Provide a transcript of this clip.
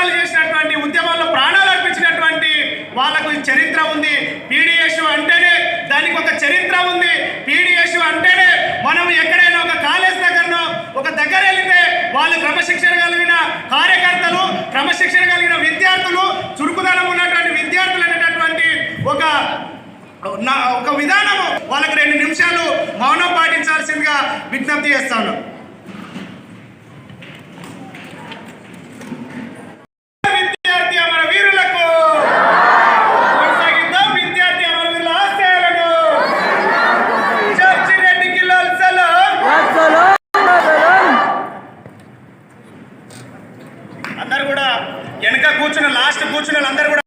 ఉద్యమాలు చేసినటువంటి ఉద్యమాల్లో ప్రాణాలు అర్పించినటువంటి వాళ్ళకు చరిత్ర ఉంది. పీడిఎస్ అంటేనే దానికి ఒక చరిత్ర ఉంది. పీడిఎస్ అంటేనే మనం ఎక్కడైనా ఒక కాలేజ్ దగ్గరనో ఒక దగ్గర వెళితే వాళ్ళు క్రమశిక్షణ కలిగిన కార్యకర్తలు క్రమశిక్షణ కలిగిన విద్యార్థులు చురుకుదనం ఉన్నటువంటి విద్యార్థులు అనేటటువంటి ఒక నా ఒక విధానము. వాళ్ళకి రెండు నిమిషాలు మౌనం పాటించాల్సిందిగా విజ్ఞప్తి చేస్తాను. కూడా వెనక కూర్చున్న లాస్ట్ కూర్చున్న వాళ్ళందరూ కూడా